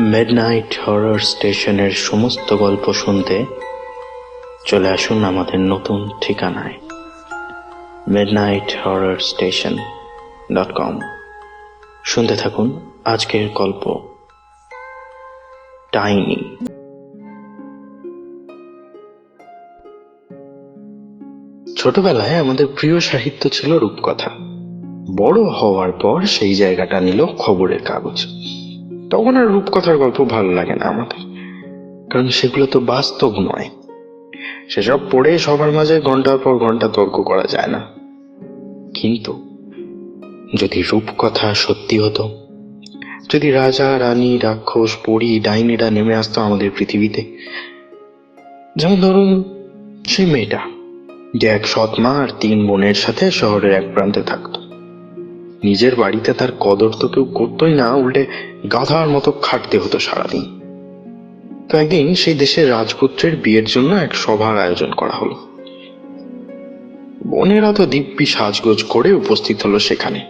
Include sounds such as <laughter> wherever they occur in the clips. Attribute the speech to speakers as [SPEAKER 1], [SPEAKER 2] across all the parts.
[SPEAKER 1] Midnight horror স্টেশনের সমস্ত গল্প শুনতে চলে আসুন আমাদের নতুন ঠিকানায়। Midnight horror station dot com শুনতে থাকুন আজকের গল্প। টাইনি ছোটবেলায় আমাদের প্রিয় সাহিত্য ছিল রূপকথা। বড় হওয়ার পর সেই জায়গাটা নিল খবরের কাগজ। তখন আর রূপকথার গল্প ভালো লাগে না আমাদের। কারণ সেগুলো তো বাস্তব নয়। সেসব পড়ে সবার মাঝে ঘণ্টার পর ঘণ্টা তর্ক করা যায় না। কিন্তু যদি রূপকথা সত্যি হতো, যদি রাজা, রানী, রাক্ষস, পরী, ডাইনিরা নেমে আসতো আমাদের পৃথিবীতে, যেমন ধরুন সেই মেয়েটা, যে এক সৎ মা আর তিন বোনের সাথে শহরের এক প্রান্তে থাকতো। নিজের বাড়িতে তার কদর তো কেউ করতোই না, উল্টে গাধার মতো খাটতে হতো সারাদিন। তো একদিন সেই দেশের রাজপুত্রের বিয়ের জন্য এক সভার আয়োজন করা হলো। বোনেরা তো দিব্যি সাজগোজ করে উপস্থিত হলো সেখানে।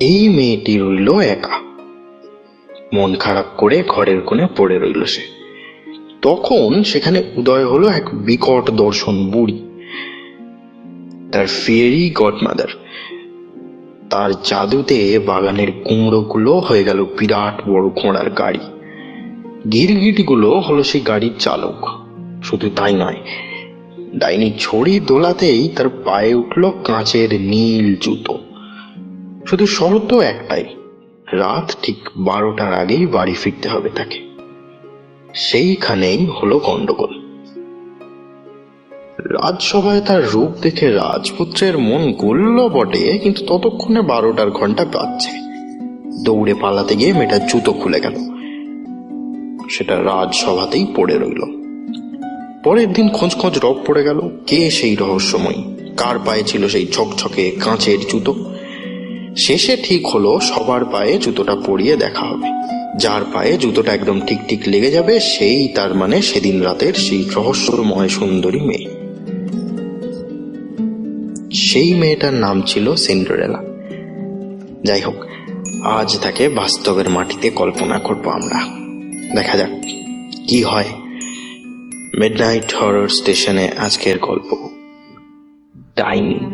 [SPEAKER 1] এই মেয়েটি রইল একা। মন খারাপ করে ঘরের কোণে পড়ে রইল সে। তখন সেখানে উদয় হলো এক বিকট দর্শন বুড়ি। তার ফিয়েরি গডমাদার তার জাদুতে বাগানের কুমড়োগুলো হয়ে গেল বিরাট বড় ঘোড়ার গাড়ি। গিরগিটিগুলো হলো সেই গাড়ির চালক। শুধু তাই নয়, ডাইনি ছড়ি দোলাতেই তার পায়ে উঠল কাঁচের নীল জুতো। শুধু শর্ত একটাই, রাত ঠিক বারোটার আগেই বাড়ি ফিরতে হবে তাকে। সেইখানেই হলো গন্ডগোল। রাজসভায় তার রূপ দেখে রাজপুত্রের মন গলল বটে, কিন্তু ততক্ষণে বারোটার ঘণ্টা বাজছে। দৌড়ে পালাতে গিয়ে মেয়েটার জুতো খুলে গেল। সেটা রাজসভাতেই পড়ে রইল। পরের দিন খোঁজ খোঁজ রব পড়ে গেল, কে সেই রহস্যময়? কার পায়ে ছিল সেই ঝকঝকে কাঁচের জুতো? শেষে ঠিক হলো, সবার পায়ে জুতোটা পরিয়ে দেখা হবে। যার পায়ে জুতোটা একদম ঠিক ঠিক লেগে যাবে, সেই তার মানে সেদিন রাতের সেই রহস্যময় সুন্দরী মেয়ে। সেই মেয়েটার নাম ছিল সিন্ডারেলা। যাই হোক, আজ তাকে বাস্তবের মাটিতে কল্পনা করব আমরা। দেখা যাক কি হয়। মিডনাইট হরর স্টেশনে আজকের গল্প। ডাইনি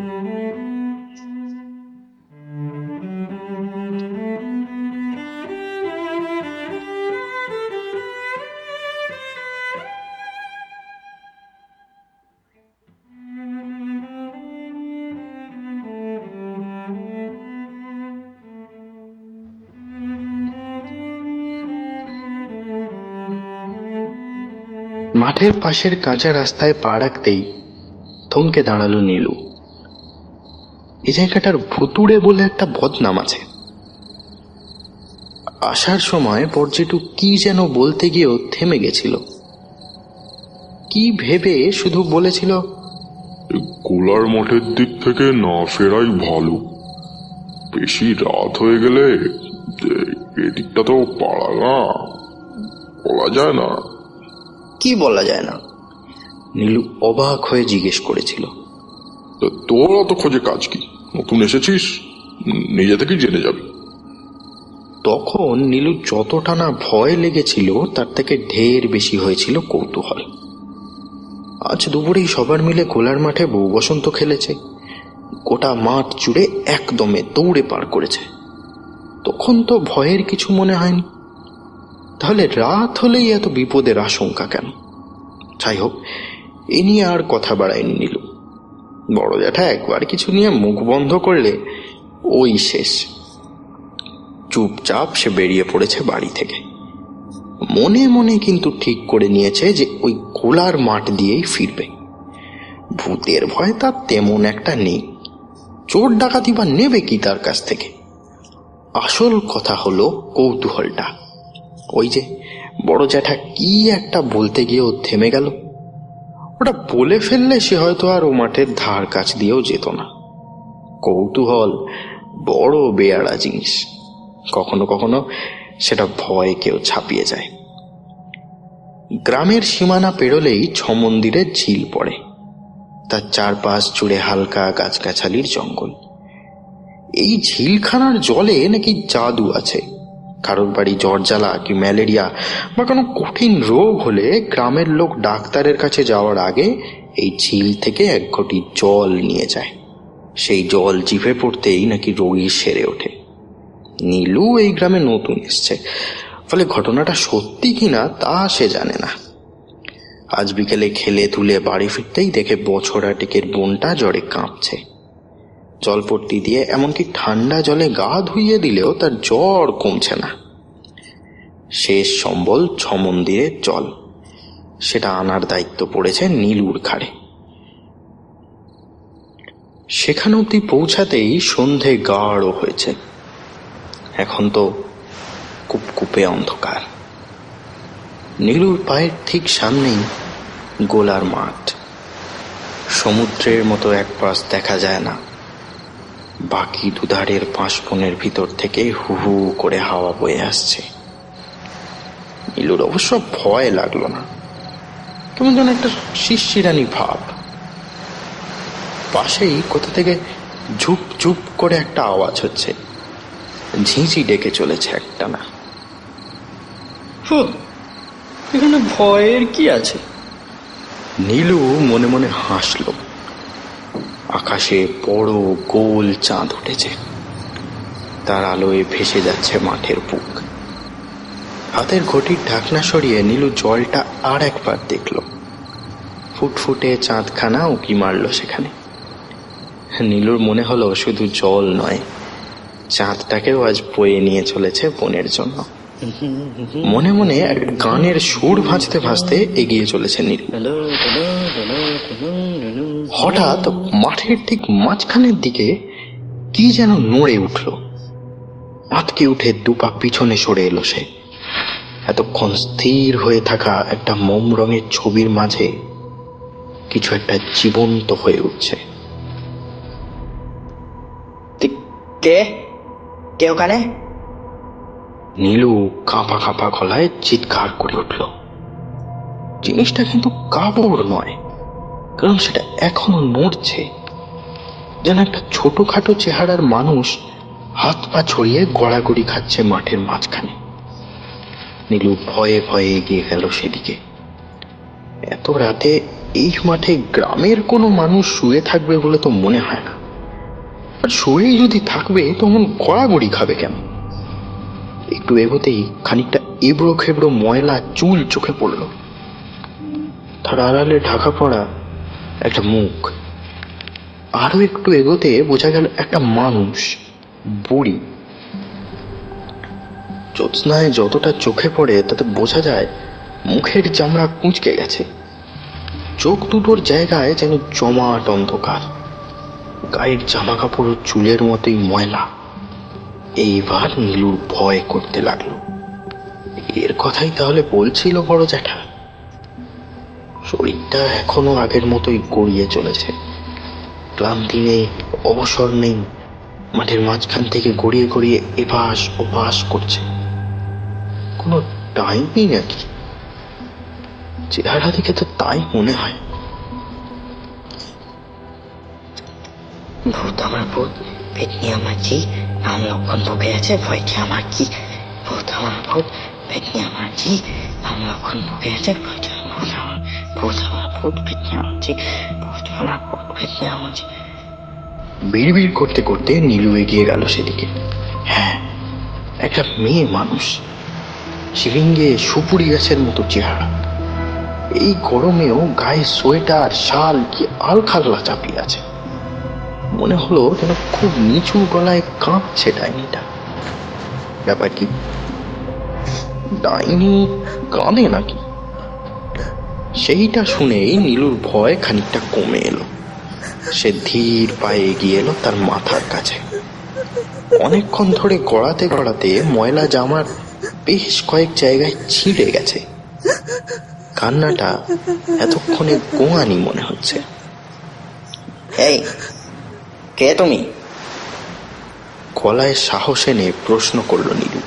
[SPEAKER 1] মাঠের পাশের কাঁচা রাস্তায় পা রাখতেই থমকে দাঁড়াল নীলু। এই জায়গাটার ভুতুড়ে বলে একটা বদনাম আছে। আসার সময় পর্যটু কি যেন বলতে গিয়েও থেমে গেছিল। কি ভেবে শুধু বলেছিল,
[SPEAKER 2] গোলার মঠের দিক থেকে না ফেরাই ভালো। বেশি রাত হয়ে গেলে এদিকটা তো পাড়া না, বলা যায় না।
[SPEAKER 1] কি বলা যায় না? নীলু অবাক হয়ে জিজ্ঞেস করেছিল।
[SPEAKER 2] তা তোর অত খোঁজে কাজ কি? নতুন এসেছিস? নিজে থেকেই জেনে যাবি।
[SPEAKER 1] তখন নীলু যতটা না ভয় লেগেছিল তার থেকে ঢের বেশি হয়েছিল কৌতূহল। আজ দুপুরেই সবার মিলে খোলার মাঠে বউ বসন্ত খেলেছে। গোটা মাঠ জুড়ে একদমে দৌড়ে পার করেছে। তখন তো ভয়ের কিছু মনে হয়নি। তাহলে রাত হলেই এত বিপদের আশঙ্কা কেন? যাই হোক, এ নিয়ে আর কথা বাড়ায়নি নীলু। বড় জ্যাঠা একবার কিছু নিয়ে মুখ বন্ধ করলে ওই শেষ। চুপচাপ সে বেরিয়ে পড়েছে বাড়ি থেকে। মনে মনে কিন্তু ঠিক করে নিয়েছে যে ওই খোলার মাঠ দিয়েই ফিরবে। ভূতের ভয় তার তেমন একটা নেই। চোর ডাকাতি বা নেবে কি তার কাছ থেকে? আসল কথা হলো কৌতূহলটা। ওই যে বড় জ্যাঠা কি একটা বলতে গিয়েও থেমে গেল। ওটা বলে ফেললে সে হয়তো আর ও মাঠের ধার কাছ দিয়েও যেত না। কৌতূহল বড় বেয়ারা জিনিস। কখনো কখনো সেটা ভয় কেউ ছাপিয়ে যায়। গ্রামের সীমানা পেরোলেই ছ মন্দিরের ঝিল পড়ে। তার চারপাশ জুড়ে হালকা গাছগাছালির জঙ্গল। এই ঝিলখানার জলে নাকি জাদু আছে। কারোর বাড়ি জ্বর জ্বালা কি ম্যালেরিয়া বা কোনো কঠিন রোগ হলে গ্রামের লোক ডাক্তারের কাছে যাওয়ার আগে এই ঝিল থেকে এক ঘটি জল নিয়ে যায়। সেই জল জিভে পড়তেই নাকি রোগী সেরে ওঠে। নীলু এই গ্রামে নতুন এসছে। ফলে ঘটনাটা সত্যি কিনা তা সে জানে না। আজ বিকেলে খেলে তুলে বাড়ি ফিরতেই দেখে বছরাটিকের বোনটা জ্বরে কাঁপছে। জলপট্টি দিয়ে এমনকি ঠান্ডা জলে গা ধুইয়ে দিলেও তার জ্বর কমছে না। শেষ সম্বল ছ মন্দিরের জল সেটা আনার দায়িত্ব পড়েছে নীলুর ঘাড়ে। সেখান অব্দি পৌঁছাতেই সন্ধে গাঢ় হয়েছে। এখন তো কুপকুপে অন্ধকার। নীলুর পায়ের ঠিক সামনেই গোলার মাঠ। সমুদ্রের মতো এক পাশ দেখা যায় না। বাকি দুধারের পাঁশবনের ভিতর থেকে হু হু করে হাওয়া বয়ে আসছে। নীলুর অবশ্য ভয় লাগল না। কেমন যেন একটা শিশিরানি ভাব। পাশেই কোথা থেকে ঝুপ ঝুপ করে একটা আওয়াজ হচ্ছে। ঝিঁঝি ডেকে চলেছে একটা না
[SPEAKER 3] এখানে ভয়ের কি আছে?
[SPEAKER 1] নীলু মনে মনে হাসল। আকাশে বড় গোল চাঁদ উঠেছে। তার আলোয় ভেসে যাচ্ছে মাঠের বুক। হাতের ঘটির ঢাকনা সরিয়ে নীলু জলটা আর একবার দেখল। ফুটফুটে চাঁদখানা উকি মারল সেখানে? নীলুর মনে হলো শুধু জল নয়, চাঁদটাকেও আজ বয়ে নিয়ে চলেছে বনের জন্য। মনে মনে এক গানের সুর ভাঁজতে ভাঁজতে এগিয়ে চলেছে নীলু। হঠাৎ মাঠের ঠিক মাঝখানের দিকে কি যেন নড়ে উঠল। আতকে উঠে দুপা পিছনে সরে এলো সে। এতক্ষণ স্থির হয়ে থাকা একটা মোম রঙের ছবির মাঝে কিছু একটা জীবন্ত হয়ে উঠছে।
[SPEAKER 3] কে? কে ওখানে?
[SPEAKER 1] নীলু কাঁপা কাঁপা গলায় চিৎকার করে উঠল। জিনিসটা কিন্তু কাপড় নয়। কারণ সেটা এখনও নড়ছে। যেন একটা ছোটখাটো চেহারার মানুষ হাত পা ছড়িয়ে গড়াগড়ি খাচ্ছে মাঠের মাঝখানে। নীলু ভয়ে ভয়ে এগিয়ে গেল সেদিকে। এত রাতে এই মাঠে গ্রামের কোনো মানুষ শুয়ে থাকবে বলে তো মনে হয় না। আর শুয়েই যদি থাকবে, তখন গড়াগড়ি খাবে কেন? একটু এগোতেই খানিকটা এবড়ো খেবড়ো ময়লা চুল চোখে পড়ল। তার আড়ালে ঢাকা পড়া একটা মুখ। আরও একটু এগোতে বোঝা গেল একটা মানুষ, বুড়ি। জ্যোৎস্নায় যতটা চোখে পড়ে, তাতে বোঝা যায় মুখের চামড়া কুঁচকে গেছে। চোখ দুটোর জায়গায় যেন জমাট অন্ধকার। গায়ের জামা কাপড় চুলের মতোই ময়লা। এইবার নীলুর ভয় করতে লাগল। এর কথাই তাহলে বলছিল বড় জ্যাঠা। শরীরটা এখনও আগের মতোই গড়িয়ে চলেছে। ক্লান্তি নেই অবসর নেই, মাঠের মাঝখান থেকে গড়িয়ে গড়িয়ে এপাশ ওপাশ করছে। কোনো টাইমই নাকি? চেহারা দেখে তো তাই মনে হয়।
[SPEAKER 4] ভূত আমার ভূত, পেতনি আমার জি, নাম লক্ষণ বুকে আছে, ভয় কি আমার কি? ভূত আমার ভূত, পেতনি আমার জি, নাম লক্ষণ বুকে আছে, ভয় কি আমার ভূত আমার ভূত
[SPEAKER 1] বিড়বিড় করতে করতে নীলু এগিয়ে গেল সেদিকে। হ্যাঁ একটা মেয়ে মানুষ শিলিঙ্গে সুপুরি গাছের মতো চেহারা। এই গরমেও গায়ে সোয়েটার, শাল কি আলখাল্লা চাপিয়ে আছে। মনে হলো যেন খুব নিচু গলায় কাঁপছে ডাইনিটা। ব্যাপার কি? ডাইনি কাঁদে নাকি? সেইটা শুনেই নীলুর ভয় খানিকটা কমে এলো। সে ধীর পায়ে এগিয়ে এলো তার মাথার কাছে। অনেকক্ষণ ধরে গড়াতে গড়াতে ময়লা জামার বেশ কয়েক জায়গায় ছিঁড়ে গেছে। কান্নাটা এতক্ষণে গোয়ানি মনে হচ্ছে।
[SPEAKER 3] এই কে তুমি?
[SPEAKER 1] গলায় সাহস এনে প্রশ্ন করল নীলু।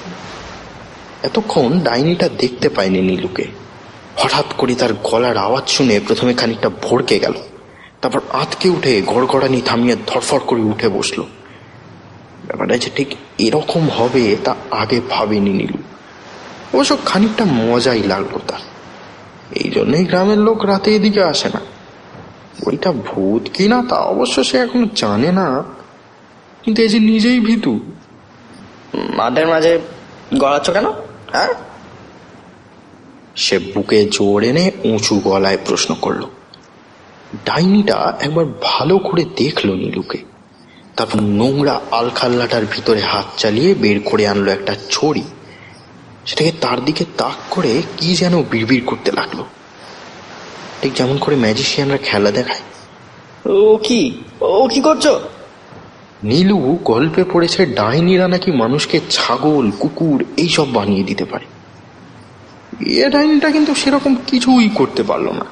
[SPEAKER 1] এতক্ষণ ডাইনিটা দেখতে পায়নি নীলুকে। হঠাৎ করে তার গলার আওয়াজ শুনে প্রথমে খানিকটা ভড়কে গেল। তারপর আঁতকে উঠে গড়গড়ানি থামিয়ে ধরফর করে উঠে বসল। ব্যাপারটা যে ঠিক এরকম হবে তা আগে ভাবেনি নীলু। অবশ্য খানিকটা মজাই লাগল তার। এই জন্যই গ্রামের লোক রাতে এদিকে আসে না। ওইটা ভূত কিনা তা অবশ্য সে এখনও জানে না। কিন্তু এই যে নিজেই ভীতু।
[SPEAKER 3] মাঠের মাঝে গড়াচ্ছ কেন? হ্যাঁ?
[SPEAKER 1] সে বুকে জোর এনে উঁচু গলায় প্রশ্ন করল। ডাইনিটা একবার ভালো করে দেখল নীলুকে। তারপর নোংরা আলখাল্লাটার ভিতরে হাত চালিয়ে বের করে আনলো একটা ছড়ি। সেটাকে তার দিকে তাক করে কি যেন বিড়বিড় করতে লাগল। ঠিক যেমন করে ম্যাজিশিয়ানরা খেলা দেখায়।
[SPEAKER 3] ও কি? ও কি করছ?
[SPEAKER 1] নীলু গল্পে পড়েছে ডাইনিরা নাকি মানুষকে ছাগল কুকুর এইসব বানিয়ে দিতে পারে। এ ডাইনিটা কিন্তু সেরকম কিছুই করতে পারল না।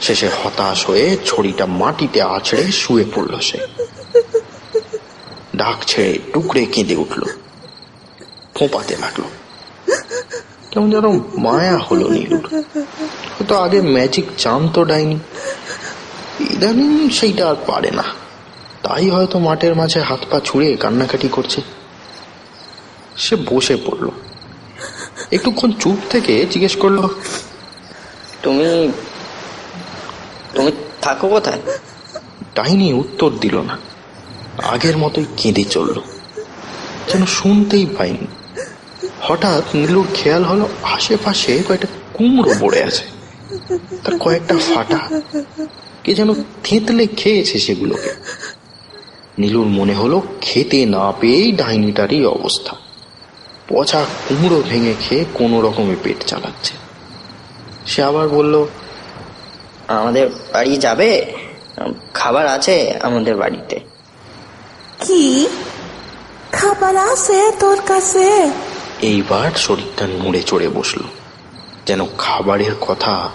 [SPEAKER 1] শেষে হতাশ হয়ে ছড়িটা মাটিতে আছড়ে শুয়ে পড়ল সে। ডাক ছেড়ে টুকরে কেঁদে উঠল। ফোঁপাতে লাগল। কেমন যেন মায়া হলো নীলুর। হয়তো আগে ম্যাজিক জানতো ডাইনি। ইদানিং সেইটা আর পারে না। তাই হয়তো মাঠের মাঝে হাত পা ছুঁড়ে কান্নাকাটি করছে। সে বসে পড়ল। একটুক্ষণ চুপ থেকে জিজ্ঞেস করল
[SPEAKER 3] তুমি তুমি থাকো কোথায়?
[SPEAKER 1] ডাইনি উত্তর দিল না। আগের মতোই কেঁদে চলল। যেন শুনতেই পাইনি। হঠাৎ নীলুর খেয়াল হলো আশেপাশে কয়েকটা কুমড়ো পড়ে আছে। তার কয়েকটা ফাটা। কে যেন থেতলে খেয়েছে সেগুলোকে। নীলুর মনে হলো খেতে না পেয়েই ডাইনিটারই অবস্থা। পচা কুমড়ো ভেঙে খেয়ে কোনো রকমে পেট চালাচ্ছে। সে আবার বলল
[SPEAKER 3] আমাদের বাড়ি যাবে? খাবার আছে আমাদের বাড়িতে।
[SPEAKER 5] কি? খাবার আছে তোর কাছে?
[SPEAKER 1] এইবার শরীরটা নড়ে চড়ে বসল। যেন খাবারের কথা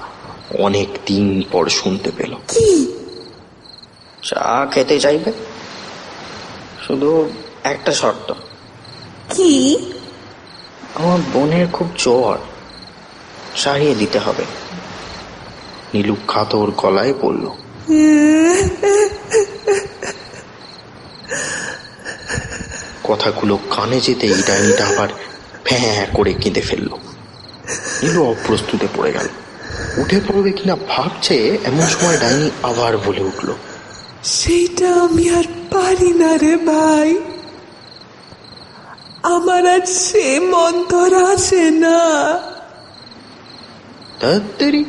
[SPEAKER 1] অনেক দিন পর শুনতে পেল।
[SPEAKER 5] কি?
[SPEAKER 3] চা খেতে চাইবে? শুধু একটা শর্ত।
[SPEAKER 5] কি?
[SPEAKER 3] আমার বোনের খুব জ্বর। সারিয়ে দিতে হবে।
[SPEAKER 1] নীলু খাতর গলায় বলল, কথাগুলো কানে যেতেই ডাইনিটা আবার ফ্যাঁ করে কেঁদে ফেলল। নীলু অপ্রস্তুতে পড়ে গেল। উঠে পড়বে কিনা ভাবছে, এমন সময় ডাইনি আবার বলে উঠল,
[SPEAKER 5] সেইটা আমি আর পারি না রে ভাই। আমার আর সে মন্তর আসে না।
[SPEAKER 1] তাড়াতাড়ি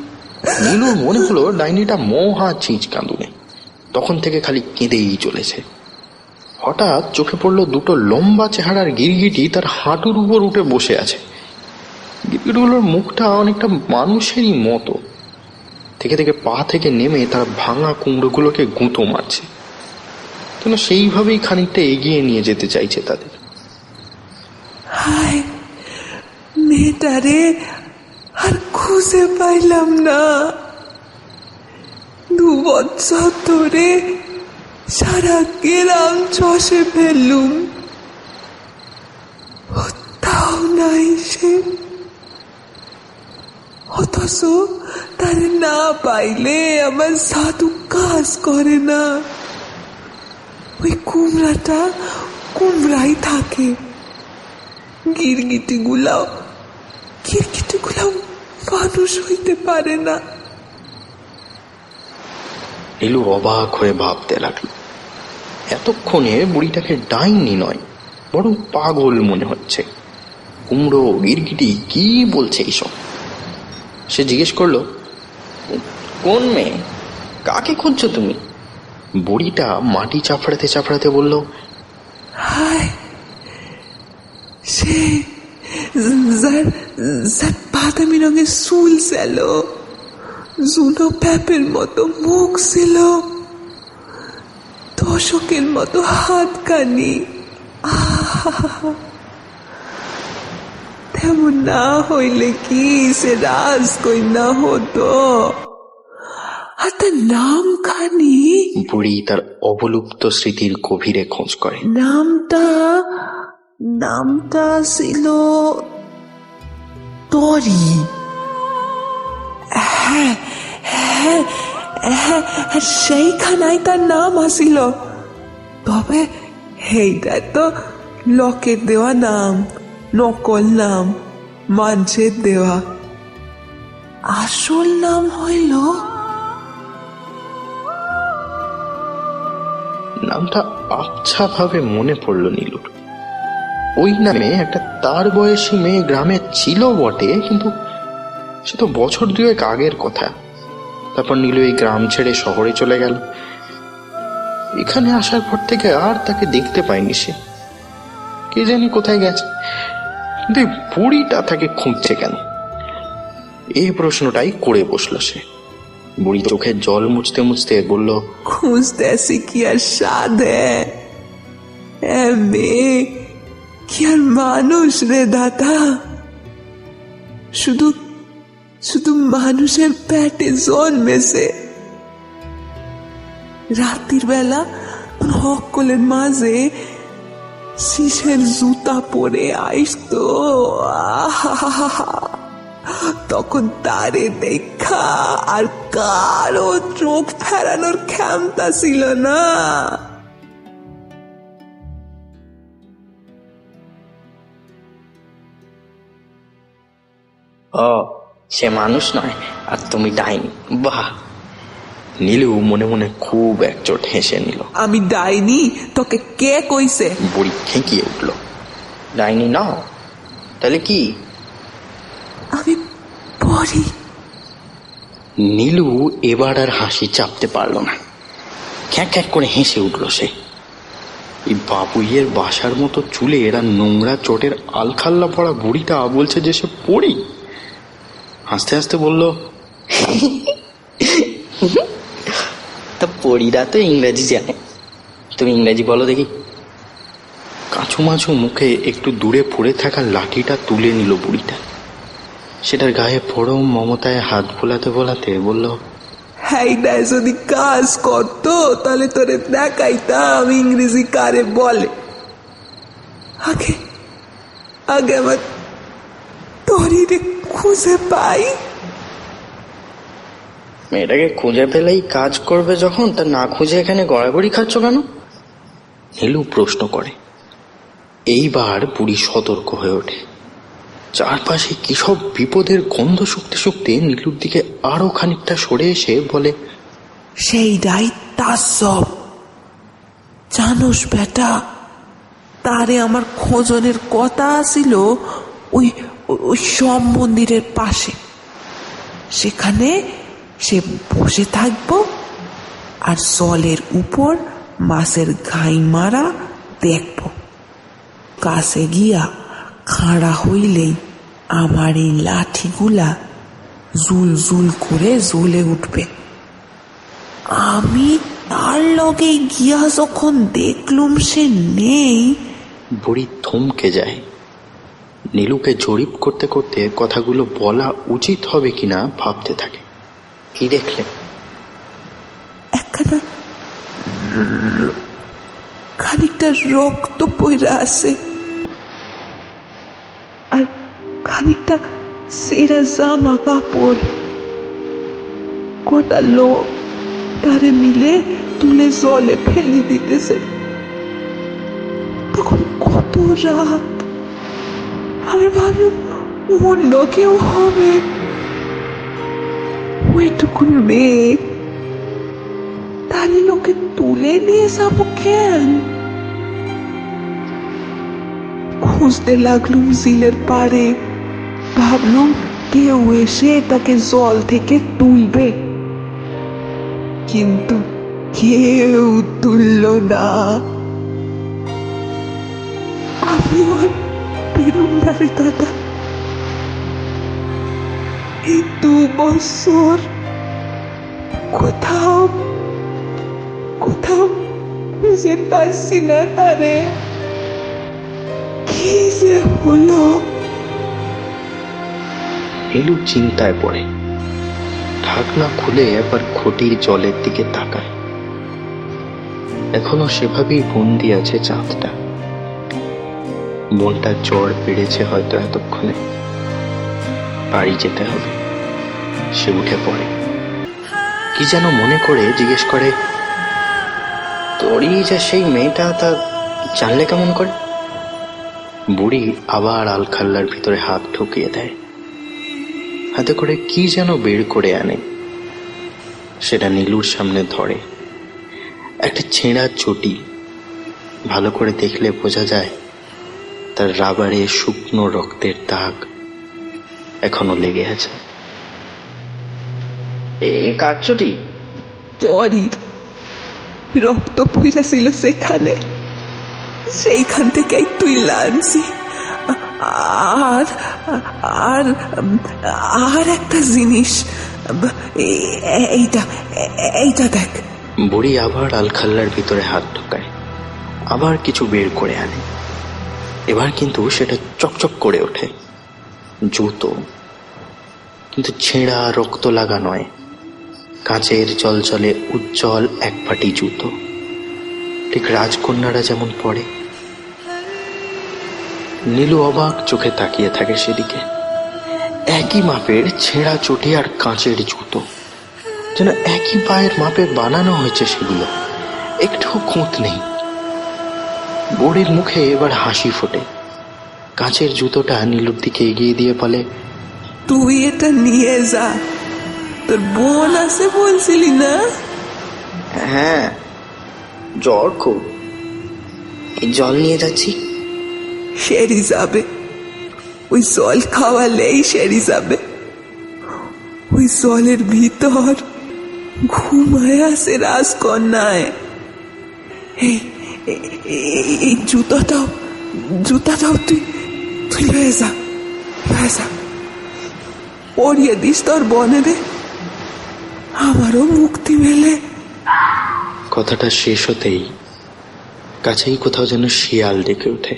[SPEAKER 1] নীলুর মনে হলো ডাইনিটা মহা চিঁচ কাঁদুনে তখন থেকে খালি কেঁদেই চলেছে। হঠাৎ চোখে পড়ল দুটো লম্বা চেহারার গিরগিটি তার হাঁটুর উপর উঠে বসে আছে। গিরগিটিগুলোর মুখটা অনেকটা মানুষেরই মতো। থেকে থেকে পা থেকে নেমে তার ভাঙা কুমড়োগুলোকে গুঁতো মারছে। যেন সেইভাবেই খানিকটা এগিয়ে নিয়ে যেতে চাইছে তাদের।
[SPEAKER 5] হায়, মেয়েটারে আর খুঁজে পাইলাম না। দু বছর ধরে সারা গ্রাম চষে ফেললুম। ও তাও নাই সে। অথচ তারে না পাইলে আমার সাধু কাজ করে না। ওই কুমড়াটা কুমড়াই থাকে। গিরগিটি গুলাও গিরগিটি গুলাও মানুষ হইতে পারে না।
[SPEAKER 1] নীলু অবাক হয়ে ভাবতে লাগল এতক্ষণে বুড়িটাকে ডাইনি নয় বরং পাগল মনে হচ্ছে। কুমড়ো গিরগিটি কি বলছে এইসব? সে জিজ্ঞেস করল
[SPEAKER 3] কোন মেয়ে? কাকে খুঁজছো তুমি?
[SPEAKER 1] বুড়িটা মাটি চাপড়াতে চাপড়াতে বলল
[SPEAKER 5] হায়! সে যার যার বাদামি রঙের চুল ছিল। জুনো প্যাপের মতো মুখ ছিল। দশকের মতো হাত কানি। তেমন না হইলে কি সে রাজ না হতো? আর তার নাম খানি
[SPEAKER 1] বুড়ি তার অবলুপ্ত স্মৃতির গভীরে খোঁজ করে।
[SPEAKER 5] নামটা নামটা ছিল তরি হ্যাঁ হ্যাঁ হ্যাঁ তার নাম আসিল। তবে এইটা তো লোকের দেওয়া নাম, নকল নাম, মানুষের দেওয়া। আসল নাম হইল
[SPEAKER 1] নামটা আচ্ছা ভাবে মনে পড়ল নীলুর। ওই নামে একটা তার বয়সী মেয়ে গ্রামে ছিল বটে, কিন্তু সে তো বছর দুয়েক আগের কথা। তারপর নীলু এই গ্রাম ছেড়ে শহরে চলে গেল। এখানে আসার পর থেকে আর তাকে দেখতে পায়নি সে। কে জানি কোথায় গেছে। কিন্তু এই বুড়িটা তাকে খুঁজছে কেন? এই প্রশ্নটাই করে বসল সে। বুড়ি চোখে জল মুছতে মুছতে বলল
[SPEAKER 5] খুঁজতে কি আর এ মেয়ে কি আর মানুষ রে দাদা? শুধু শুধু মানুষের পেটে জন্মেছে রাত্রির বেলা সকলের মাঝে শিশের জুতা পরে আইস তো আহা তখন তারে দেখা আর কারও চোখ ফেরানোর ক্ষমতা ছিল না।
[SPEAKER 3] ও সে মানুষ নয় আর তুমি ডাইনি। বাহ!
[SPEAKER 1] নীলু মনে মনে খুব একচোট হেসে নিল।
[SPEAKER 5] আমি ডাইনি? তোকে কে কইছে?
[SPEAKER 1] বুড়ি খেঁকিয়ে উঠল।
[SPEAKER 3] ডাইনি নাও? তাহলে কি?
[SPEAKER 5] আমি পড়ি।
[SPEAKER 1] নীলু এবার আর হাসি চাপতে পারল না। খ্যাক খ্যাক করে হেসে উঠল সে। এই বাবুইয়ের বাসার মতো চুলে এরা নোংরা চোটের আলখাল্লা পড়া বুড়িটা বলছে যে সে পড়ি। হাসতে হাসতে বলল <laughs>
[SPEAKER 3] তা পরীরা তো ইংরেজি জানে। তুমি ইংরেজি বলো দেখি।
[SPEAKER 1] কাঁচু মাছু মুখে একটু দূরে পড়ে থাকা লাঠিটা তুলে নিল বুড়িটা। সেটার গায়ে পরম মমতায় হাত বোলাতে বোলাতে বলল
[SPEAKER 5] হাইডা যদি কাজ করতো তাহলে তোরে দেখাইতাম ইংরেজি কারে বলে। আগে আগে আমার তরিরে খুঁজে পাই।
[SPEAKER 3] মেয়েটাকে খুঁজে পেলেই কাজ করবে যখন তা না খুঁজে এখানে গড়াগড়ি খাচ্ছ কেন?
[SPEAKER 1] নীলু প্রশ্ন করে। এইবার বুড়ি সতর্ক হয়ে ওঠে। চারপাশে কি সব বিপদের গন্ধ শুকতে শুকতে নীলুর দিকে আরও খানিকটা সরে এসে বলে
[SPEAKER 5] সেইটাই তার সব। জানোস বেটা তারে আমার খোঁজনের কথা ছিল ওই ওই- সব মন্দিরের পাশে। সেখানে সে বসে থাকব আর জলের উপর মাছের ঘাই মারা দেখব। কাছে গিয়া খাড়া হইলেই আমার এই লাঠিগুলা জুল জুল করে জ্বলে উঠবে। আমি তার লগে গিয়া যখন দেখলুম সে নেই,
[SPEAKER 1] বুড়ি থমকে যায়। নীলুকে জরিপ করতে করতে কথাগুলো বলা উচিত হবে কিনা ভাবতে থাকে।
[SPEAKER 3] কি দেখলে?
[SPEAKER 5] খানিকটা রক্ত পইরা আছে। আর খানিকটা সেরা জামা কাপড়। গোটা লোক তারে মিলে তুলে জলে ফেলে দিতেছে। তখন কত রাত ভাবলাম অন্য কেউ হবে। ওইটুকুন মেয়ে। তাহলে লোকে তুলে নিয়ে যাব কেন? খুঁজতে লাগলুম জিলের পাড়ে। ভাবলুম কেউ এসে তাকে জল থেকে তুলবে। কিন্তু কেউ তুলল না। আমি রে দাদা এই দু বছর কোথাও কোথাও খুঁজে পাচ্ছি না তারে কি যে হলো
[SPEAKER 1] নীলু চিন্তায় পড়ে। ঢাকনা খুলে একবার ঘটির জলের দিকে তাকায়। এখনও সেভাবেই বন্দি আছে চাঁদটা। মনটা জ্বর বেড়েছে হয়তো এতক্ষণে। বাড়ি যেতে হবে। সে উঠে পড়ে। কি যেন মনে করে জিজ্ঞেস করে,
[SPEAKER 3] তোরই যে সেই মেয়েটা, তা জানলে কেমন করে?
[SPEAKER 1] বুড়ি আবার আলখাল্লার ভিতরে হাত ঢুকিয়ে দেয়। হাতে করে কি যেন বের করে আনে। সেটা নীলুর সামনে ধরে। একটা ছেঁড়া চটি। ভালো করে দেখলে বোঝা যায় তার রাবারে শুকনো রক্তের দাগ এখনও লেগে আছে।
[SPEAKER 3] এ কাকচটি
[SPEAKER 5] পরই রক্ত পড়েছিল সেখানে। সেইখান থেকেই তুই লানছি। আর আর আর একটা জিনিস। এইটা এইটা দেখ।
[SPEAKER 1] বুড়ি আবার আলখাল্লার ভিতরে হাত ঢোকায়। আবার কিছু বের করে আনে। এবার কিন্তু সেটা চকচক করে ওঠে। জুতো। কিন্তু ছেঁড়া, রক্ত লাগা নয়। কাঁচের জলজলে উজ্জ্বল এক পাটি জুতো। ঠিক রাজকন্যারা যেমন পড়ে নীলু অবাক চোখে তাকিয়ে থাকে সেদিকে। একই মাপের ছেঁড়া চটি আর কাঁচের জুতো। যেন একই পায়ের মাপে বানানো হয়েছে সেগুলো। একটুও খুঁত নেই। বুড়ির মুখে এবার হাসি ফোটে। কাঁচের জুতোটা নীলুর দিকে এগিয়ে দিয়ে বলে
[SPEAKER 5] তুই এটা নিয়ে যা। তোর বোন আছে বলছিলি না?
[SPEAKER 3] হ্যাঁ জ্বর খুব। এই জল নিয়ে যাচ্ছি।
[SPEAKER 5] সেরি যাবে। ওই জল খাওয়ালেই সেরি যাবে। ওই জলের ভিতর ঘুমায় আছে রাজকন্যায়। এই এই- এই জুতাটাও তুই তুই লয়ে যা লয়ে যা পরিয়ে দিস তোর বনেরে আমারও মুক্তি মেলে।
[SPEAKER 1] কথাটা শেষ হতেই কাছেই কোথাও যেন শিয়াল ডেকে ওঠে।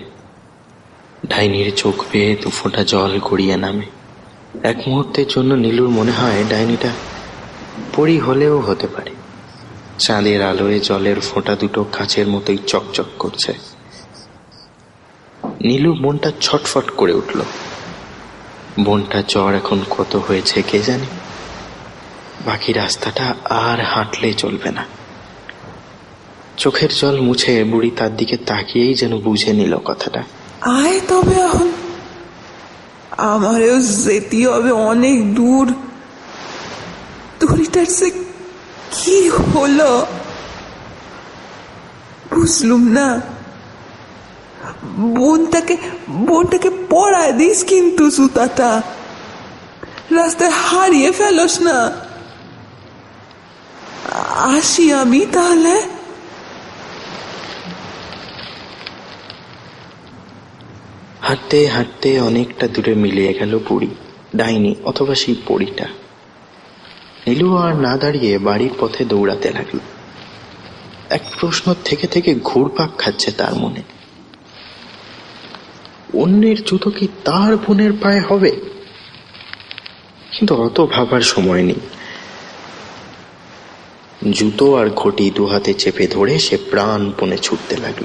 [SPEAKER 1] ডাইনির চোখ বেয়ে দু ফোঁটা জল গড়িয়ে নামে। এক মুহূর্তের জন্য নীলুর মনে হয় ডাইনিটা পরি হলেও হতে পারে। চাঁদের আলোয় জলের ফোঁটা দুটো কাঁচের মতোই চকচক করছে। নীলু মনটা ছটফট করে উঠল। বোনটা জ্বর এখন কত হয়েছে, কে জানে? বাকি রাস্তাটা আর হাঁটলে চলবে না। চোখের জল মুছে বুড়ি তার দিকে তাকিয়েই যেন বুঝে নিল কথাটা।
[SPEAKER 5] আয় তবে এখন আমারও যেতে হবে অনেক দূর। দড়িটার সে কি হলো? বুঝলুম না। বোনটাকে বোনটাকে পড়ায় দিস কিন্তু সুতাটা রাস্তায় হারিয়ে ফেলোস না। আসি আমি তাহলে।
[SPEAKER 1] হাঁটতে হাঁটতে অনেকটা দূরে মিলিয়ে গেল বুড়ি, ডাইনি অথবা সেই পড়িটা নীলু আর না দাঁড়িয়ে বাড়ির পথে দৌড়াতে লাগল। এক প্রশ্ন থেকে থেকে ঘুরপাক খাচ্ছে তার মনে। অন্যের জুতো কি তার বোনের পায়ে হবে? কিন্তু অত ভাবার সময় নেই। জুতো আর ঘটি দু হাতে চেপে ধরে সে প্রাণপণে ছুটতে লাগল।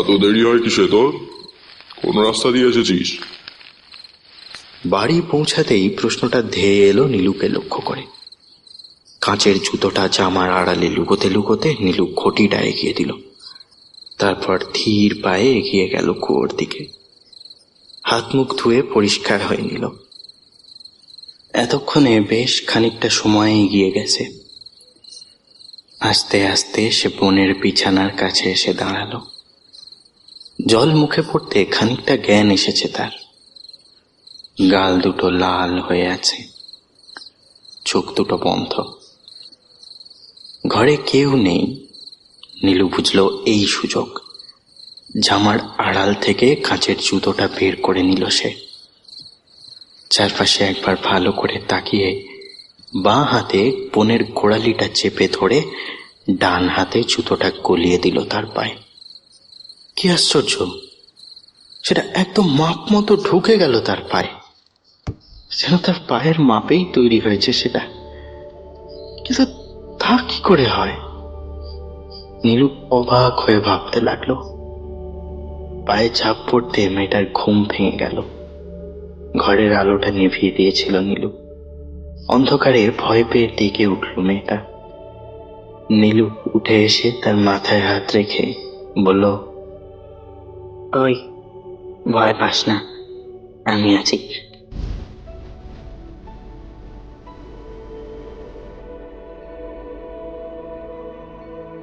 [SPEAKER 2] এত দেরি হয় কিসে তোর? কোন রাস্তা দিয়ে এসেছিস?
[SPEAKER 1] বাড়ি পৌঁছাতেই প্রশ্নটা ধেয়ে এলো নীলুকে লক্ষ্য করে। কাঁচের জুতোটা জামার আড়ালে লুকোতে লুকোতে নীলু ঘটিটা এগিয়ে দিল। তারপর ধীর পায়ে এগিয়ে গেল কুয়োর দিকে। হাত মুখ ধুয়ে পরিষ্কার হয়ে নিল। এতক্ষণে বেশ খানিকটা সময় এগিয়ে গেছে। আস্তে আস্তে সে বোনের বিছানার কাছে এসে দাঁড়াল। জল মুখে পড়তে খানিকটা জ্ঞান এসেছে তার। গাল দুটো লাল হয়ে আছে। চোখ দুটো বন্ধ। ঘরে কেউ নেই। নীলু বুঝলো এই সুযোগ। জামার আড়াল থেকে কাঁচের জুতোটা বের করে নিল সে। চারপাশে একবার ভালো করে তাকিয়ে বাঁ হাতে বোনের গোড়ালিটা চেপে ধরে ডান হাতে জুতোটা গলিয়ে দিল তার পায়ে। কি আশ্চর্য! সেটা একদম মাপ মতো ঢুকে গেল তার পায়ে। যেন তার পায়ের মাপেই তৈরি হয়েছে সেটা। কিন্তু তা কি করে হয়? নীলু অবাক হয়ে ভাবতে লাগল। পায়ে চাপ পড়তে মেয়েটার ঘুম ভেঙে গেল। ঘরের আলোটা নিভিয়ে দিয়েছিল নীলু। অন্ধকারে ভয় পেয়ে ডেকে উঠল মেয়েটা। নীলু উঠে এসে তার মাথায় হাত রেখে বলল,
[SPEAKER 4] ওই, ভয় পাস না। আমি আছি।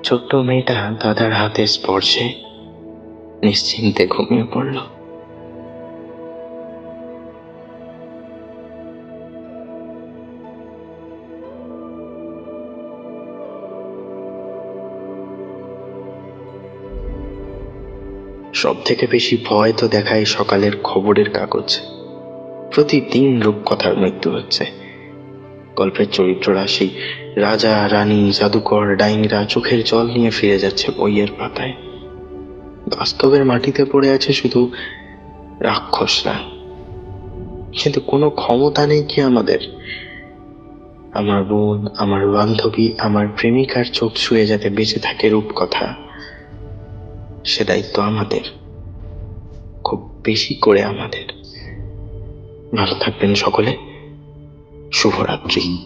[SPEAKER 1] ছোট্ট মেয়েটা দাদার হাতের স্পর্শে নিশ্চিন্তে ঘুমিয়ে পড়ল। সব থেকে বেশি ভয় তো দেখায় সকালের খবরের কাগজ। প্রতিদিন রূপকথার মৃত্যু হচ্ছে। গল্পের চরিত্ররা সেই রাজা, রানী, জাদুকর, ডাইনিরা চোখের জল নিয়ে ফিরে যাচ্ছে বইয়ের পাতায়। বাস্তবের মাটিতে পড়ে আছে শুধু রাক্ষসরা কিন্তু কোনো ক্ষমতা নেই কি আমাদের? আমার বোন, আমার বান্ধবী, আমার প্রেমিকার চোখ ছুঁয়ে যাতে বেঁচে থাকে রূপকথা, সে দায়িত্ব আমাদের। খুব বেশি করে আমাদের। ভালো থাকবেন সকলে। শুভরাত্রি।